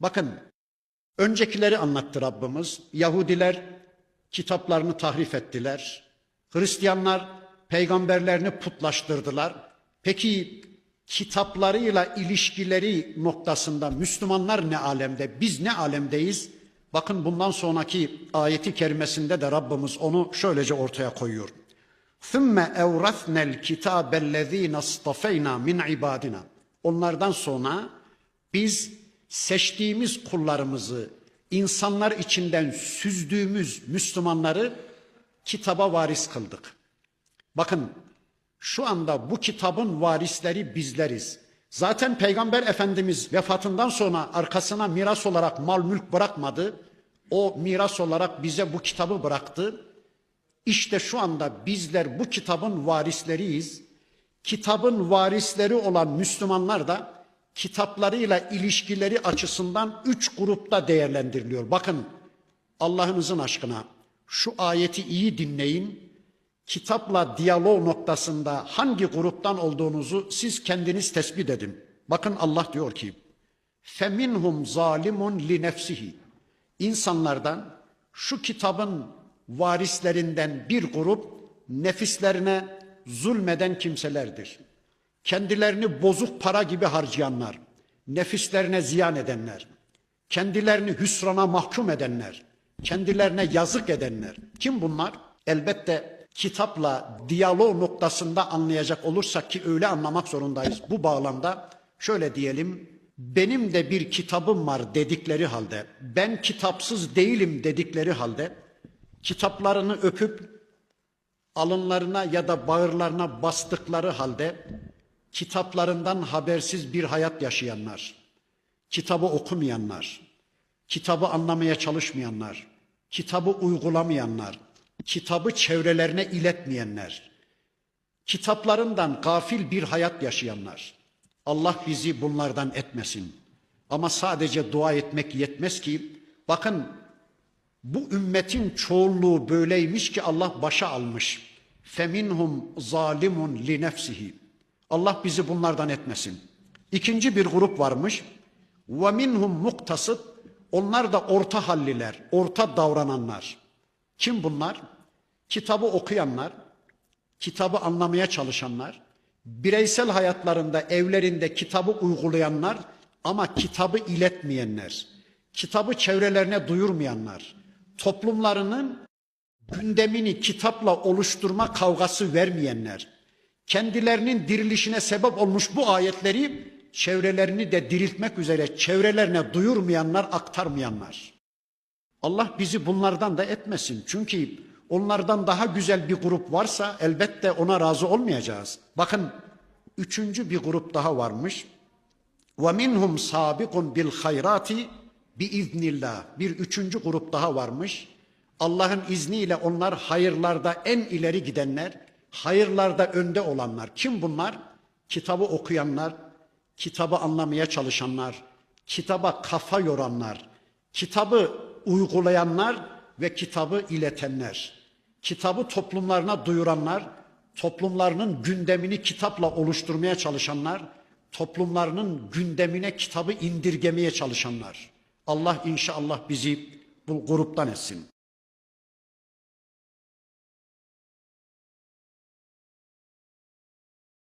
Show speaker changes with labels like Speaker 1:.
Speaker 1: Bakın öncekileri anlattı Rabbimiz. Yahudiler kitaplarını tahrif ettiler. Hristiyanlar peygamberlerini putlaştırdılar. Peki kitaplarıyla ilişkileri noktasında Müslümanlar ne alemde, biz ne alemdeyiz? Bakın bundan sonraki ayeti kerimesinde de Rabbimiz onu şöylece ortaya koyuyor. ثُمَّ اَوْرَثْنَا الْكِتَابَ الَّذ۪ينَ اصْطَفَيْنَا min ibadina. Onlardan sonra biz seçtiğimiz kullarımızı, insanlar içinden süzdüğümüz Müslümanları kitaba varis kıldık. Bakın şu anda bu kitabın varisleri bizleriz. Zaten Peygamber Efendimiz vefatından sonra arkasına miras olarak mal mülk bırakmadı. O miras olarak bize bu kitabı bıraktı. İşte şu anda bizler bu kitabın varisleriyiz. Kitabın varisleri olan Müslümanlar da kitaplarıyla ilişkileri açısından üç grupta değerlendiriliyor. Bakın Allah'ınızın aşkına şu ayeti iyi dinleyin. Kitapla diyalog noktasında hangi gruptan olduğunuzu siz kendiniz tespit edin. Bakın Allah diyor ki: "Feminhum zalimun li nefsihi." İnsanlardan şu kitabın varislerinden bir grup nefislerine zulmeden kimselerdir. Kendilerini bozuk para gibi harcayanlar, nefislerine ziyan edenler, kendilerini hüsrana mahkum edenler, kendilerine yazık edenler. Kim bunlar? Elbette kitapla diyalog noktasında anlayacak olursak ki öyle anlamak zorundayız. Bu bağlamda şöyle diyelim, benim de bir kitabım var dedikleri halde, ben kitapsız değilim dedikleri halde, kitaplarını öpüp alınlarına ya da bağırlarına bastıkları halde kitaplarından habersiz bir hayat yaşayanlar, kitabı okumayanlar, kitabı anlamaya çalışmayanlar, kitabı uygulamayanlar, kitabı çevrelerine iletmeyenler, kitaplarından gafil bir hayat yaşayanlar. Allah bizi bunlardan etmesin. Ama sadece dua etmek yetmez ki bakın bu ümmetin çoğunluğu böyleymiş ki Allah başa almış. Feminhum zalimun li nefsihi. Allah bizi bunlardan etmesin. İkinci bir grup varmış. Ve minhum muktasıt. Onlar da orta halliler, orta davrananlar. Kim bunlar? Kitabı okuyanlar, kitabı anlamaya çalışanlar, bireysel hayatlarında, evlerinde kitabı uygulayanlar ama kitabı iletmeyenler, kitabı çevrelerine duyurmayanlar, toplumlarının gündemini kitapla oluşturma kavgası vermeyenler, kendilerinin dirilişine sebep olmuş bu ayetleri çevrelerini de diriltmek üzere çevrelerine duyurmayanlar, aktarmayanlar. Allah bizi bunlardan da etmesin. Çünkü onlardan daha güzel bir grup varsa elbette ona razı olmayacağız. Bakın üçüncü bir grup daha varmış. Bil hayrati bi iznillah. Bir üçüncü grup daha varmış. Allah'ın izniyle onlar hayırlarda en ileri gidenler, hayırlarda önde olanlar. Kim bunlar? Kitabı okuyanlar, kitabı anlamaya çalışanlar, kitaba kafa yoranlar, kitabı uygulayanlar ve kitabı iletenler. Kitabı toplumlarına duyuranlar, toplumlarının gündemini kitapla oluşturmaya çalışanlar, toplumlarının gündemine kitabı indirgemeye çalışanlar. Allah inşallah bizi bu gruptan etsin.